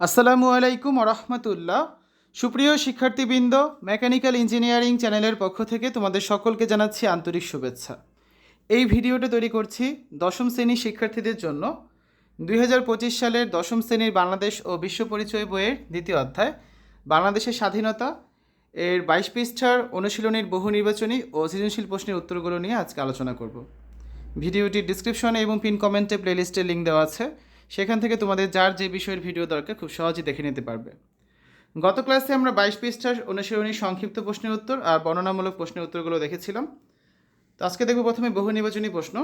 আসসালামু আলাইকুম রহমতুল্লাহ সুপ্রিয় শিক্ষার্থীবৃন্দ, মেকানিক্যাল ইঞ্জিনিয়ারিং চ্যানেলের পক্ষ থেকে তোমাদের সকলকে জানাচ্ছি আন্তরিক শুভেচ্ছা। এই ভিডিওটা তৈরি করছি দশম শ্রেণির শিক্ষার্থীদের জন্য। দুই হাজার পঁচিশ সালের দশম শ্রেণির বাংলাদেশ ও বিশ্ব পরিচয় বইয়ের দ্বিতীয় অধ্যায়, বাংলাদেশের স্বাধীনতা, এর বাইশ পৃষ্ঠার অনুশীলনীর বহু নির্বাচনী ও সৃজনশীল প্রশ্নের উত্তরগুলো নিয়ে আজকে আলোচনা করব। ভিডিওটির ডিসক্রিপশনে এবং পিন কমেন্টে প্লেলিস্টের লিঙ্ক দেওয়া আছে। সেখান থেকে তোমাদের যার যে বিষয়ের ভিডিও দরকার খুব সহজেই দেখে নিতে পারবে। গত ক্লাসে আমরা বাইশ পৃষ্ঠার অনুশীলনীর সংক্ষিপ্ত প্রশ্নের উত্তর আর বর্ণনামূলক প্রশ্নের উত্তরগুলো দেখেছিলাম। তো আজকে দেখব প্রথমে বহু নির্বাচনী প্রশ্ন।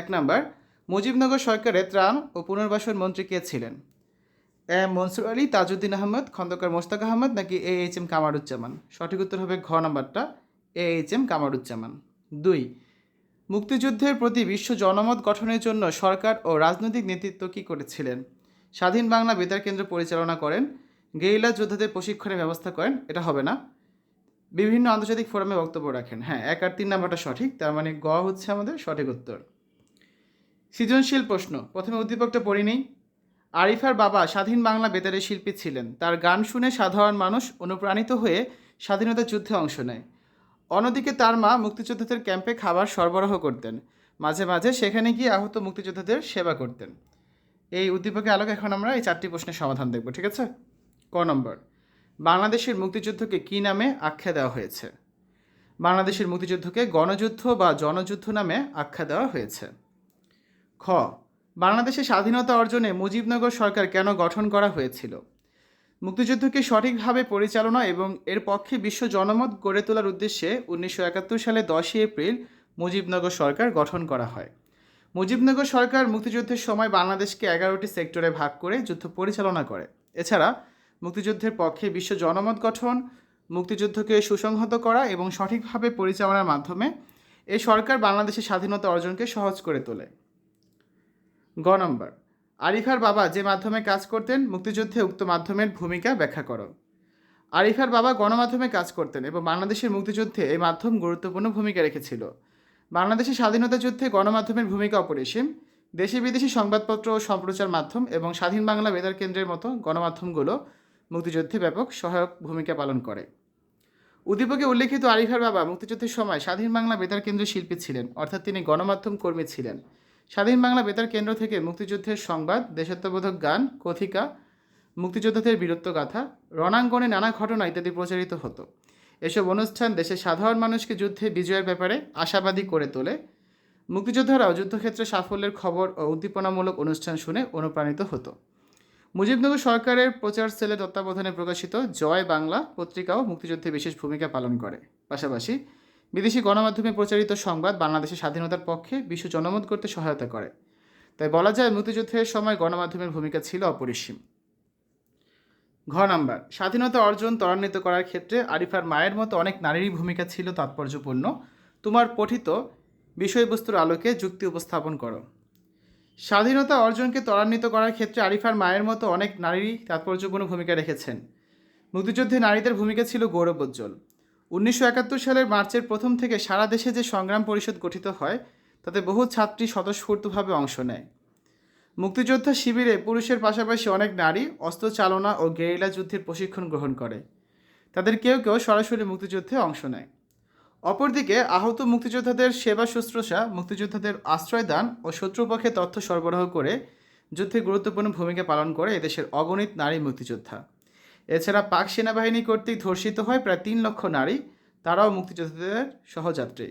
এক নাম্বার, মুজিবনগর সরকারে ত্রাণ ও পুনর্বাসন মন্ত্রী কে ছিলেন? এ মনসুর আলী, তাজউদ্দিন আহমদ, খন্দকার মোস্তাক আহমদ নাকি এ এইচ এম কামারুজ্জামান? সঠিক উত্তর হবে ঘ নাম্বারটা, এ এইচ এম কামারুজ্জামান। দুই মুক্তিযুদ্ধের প্রতি বিশ্ব জনমত গঠনের জন্য সরকার ও রাজনৈতিক নেতৃত্ব কী করেছিলেন? স্বাধীন বাংলা বেতার কেন্দ্র পরিচালনা করেন, গেরিলা যোদ্ধাদের প্রশিক্ষণের ব্যবস্থা করেন, এটা হবে না। বিভিন্ন আন্তর্জাতিক ফোরামে বক্তব্য রাখেন। হ্যাঁ এক আর তিন নাম্বারটা সঠিক, তার মানে গ হচ্ছে আমাদের সঠিক উত্তর। সৃজনশীল প্রশ্ন, প্রথমে উদ্দীপকটা পড়ি নেই। আরিফার বাবা স্বাধীন বাংলা বেতারের শিল্পী ছিলেন। তার গান শুনে সাধারণ মানুষ অনুপ্রাণিত হয়ে স্বাধীনতা যুদ্ধে অংশ নেয়। অন্যদিকে তার মা মুক্তিযোদ্ধাদের ক্যাম্পে খাবার সরবরাহ করতেন। মাঝে মাঝে সেখানে গিয়ে আহত মুক্তিযোদ্ধাদের সেবা করতেন। এই উদ্দীপকের আলোকে, এখন আমরা এই চারটি প্রশ্নের সমাধান দেখব, ঠিক আছে? ক নম্বর। বাংলাদেশের মুক্তিযুদ্ধকে কী নামে আখ্যা দেওয়া হয়েছে? বাংলাদেশের মুক্তিযুদ্ধকে গণযুদ্ধ বা জনযুদ্ধ নামে আখ্যা দেওয়া হয়েছে। খ। বাংলাদেশের স্বাধীনতা অর্জনে মুজিবনগর সরকার কেন গঠন করা হয়েছিল? মুক্তিযুদ্ধকে সঠিকভাবে পরিচালনা এবং এর পক্ষে বিশ্ব জনমত গড়ে তোলার উদ্দেশ্যে উনিশশো একাত্তর সালে দশই এপ্রিল মুজিবনগর সরকার গঠন করা হয়। মুজিবনগর সরকার মুক্তিযুদ্ধের সময় বাংলাদেশকে এগারোটি সেক্টরে ভাগ করে যুদ্ধ পরিচালনা করে। এছাড়া মুক্তিযুদ্ধের পক্ষে বিশ্ব জনমত গঠন, মুক্তিযুদ্ধকে সুসংহত করা এবং সঠিকভাবে পরিচালনার মাধ্যমে এই সরকার বাংলাদেশের স্বাধীনতা অর্জনকে সহজ করে তোলে। গ নম্বর আরিফার বাবা যে মাধ্যমে কাজ করতেন, মুক্তিযুদ্ধে উক্ত মাধ্যমের ভূমিকা ব্যাখ্যা করো। আরিফার বাবা গণমাধ্যমে কাজ করতেন এবং বাংলাদেশের মুক্তিযুদ্ধে এই মাধ্যম গুরুত্বপূর্ণ ভূমিকা রেখেছিল। বাংলাদেশের স্বাধীনতা যুদ্ধে গণমাধ্যমের ভূমিকা অপরিসীম। দেশি বিদেশি সংবাদপত্র ও সম্প্রচার মাধ্যম এবং স্বাধীন বাংলা বেতার কেন্দ্রের মতো গণমাধ্যমগুলো মুক্তিযুদ্ধে ব্যাপক সহায়ক ভূমিকা পালন করে। উদ্দীপকে উল্লেখিত আরিফার বাবা মুক্তিযুদ্ধের সময় স্বাধীন বাংলা বেতার কেন্দ্রের শিল্পী ছিলেন, অর্থাৎ তিনি গণমাধ্যম কর্মী ছিলেন। স্বাধীন বাংলা বেতার কেন্দ্র থেকে মুক্তিযুদ্ধের সংবাদ, দেশাত্মবোধক গান, কথিকা, মুক্তিযোদ্ধাদের বীরত্ব বীরত্বগাথা রণাঙ্গনে নানা ঘটনা ইত্যাদি প্রচারিত হতো। এসব অনুষ্ঠান দেশের সাধারণ মানুষকে যুদ্ধে বিজয়ের ব্যাপারে আশাবাদী করে তোলে। মুক্তিযোদ্ধারাও যুদ্ধক্ষেত্রে সাফল্যের খবর ও উদ্দীপনামূলক অনুষ্ঠান শুনে অনুপ্রাণিত হতো। মুজিবনগর সরকারের প্রচার সেলের তত্ত্বাবধানে প্রকাশিত জয় বাংলা পত্রিকাও মুক্তিযুদ্ধে বিশেষ ভূমিকা পালন করে। পাশাপাশি বিদেশি গণমাধ্যমে প্রচারিত সংবাদ বাংলাদেশের স্বাধীনতার পক্ষে বিশ্ব জনমত করতে সহায়তা করে। তাই বলা যায় মুক্তিযুদ্ধের সময় গণমাধ্যমের ভূমিকা ছিল অপরিসীম। ঘ নাম্বার, স্বাধীনতা অর্জন ত্বরান্বিত করার ক্ষেত্রে আরিফার মায়ের মতো অনেক নারীরই ভূমিকা ছিল তাৎপর্যপূর্ণ। তোমার পঠিত বিষয়বস্তুর আলোকে যুক্তি উপস্থাপন করো। স্বাধীনতা অর্জনকে ত্বরান্বিত করার ক্ষেত্রে আরিফার মায়ের মতো অনেক নারীরই তাৎপর্যপূর্ণ ভূমিকা রেখেছেন। মুক্তিযুদ্ধে নারীদের ভূমিকা ছিল গৌরবোজ্জ্বল। উনিশশো একাত্তর সালের মার্চের প্রথম থেকে সারা দেশে যে সংগ্রাম পরিষদ গঠিত হয়, তাতে বহু ছাত্রী স্বতঃস্ফূর্তভাবে অংশ নেয়। মুক্তিযোদ্ধা শিবিরে পুরুষের পাশাপাশি অনেক নারী অস্ত্র চালনা ও গেরিলা যুদ্ধের প্রশিক্ষণ গ্রহণ করে। তাদের কেউ কেউ সরাসরি মুক্তিযুদ্ধে অংশ নেয়। অপরদিকে আহত মুক্তিযোদ্ধাদের সেবা শুশ্রূষা, মুক্তিযোদ্ধাদের আশ্রয়দান ও শত্রুপক্ষে তথ্য সরবরাহ করে যুদ্ধে গুরুত্বপূর্ণ ভূমিকা পালন করে এদেশের অগণিত নারী মুক্তিযোদ্ধা। এছাড়া পাক সেনাবাহিনী কর্তৃক ধর্ষিত হয় প্রায় তিন লক্ষ নারী, তারাও মুক্তিযোদ্ধাদের সহযাত্রী।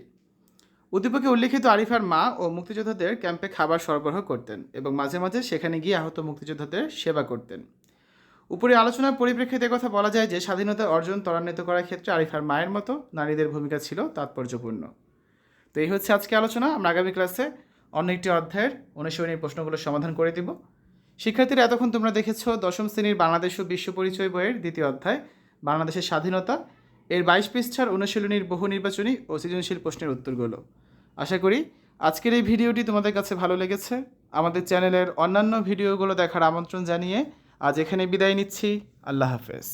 উদ্দীপকে উল্লিখিত আরিফার মা ও মুক্তিযোদ্ধাদের ক্যাম্পে খাবার সরবরাহ করতেন এবং মাঝে মাঝে সেখানে গিয়ে আহত মুক্তিযোদ্ধাদের সেবা করতেন। উপরে আলোচনার পরিপ্রেক্ষিতে কথা বলা যায় যে, স্বাধীনতা অর্জন ত্বরান্বিত করার ক্ষেত্রে আরিফার মায়ের মতো নারীদের ভূমিকা ছিল তাৎপর্যপূর্ণ। তো এই হচ্ছে আজকে আলোচনা। আমরা আগামী ক্লাসে অন্য একটি অধ্যায়ের অনুশীলনীর প্রশ্নগুলোর সমাধান করে দিব। শিক্ষার্থীরা, এতক্ষণ তোমরা দেখেছ দশম শ্রেণির বাংলাদেশ ও বিশ্ব পরিচয় বইয়ের দ্বিতীয় অধ্যায়, বাংলাদেশের স্বাধীনতা। এর বাইশ পৃষ্ঠার অনুশীলনীর বহু নির্বাচনী ও সৃজনশীল প্রশ্নের উত্তরগুলো। আশা করি আজকের এই ভিডিওটি তোমাদের কাছে ভালো লেগেছে। আমাদের চ্যানেলের অন্যান্য ভিডিওগুলো দেখার আমন্ত্রণ জানিয়ে আজ এখানে বিদায় নিচ্ছি। আল্লাহ হাফেজ।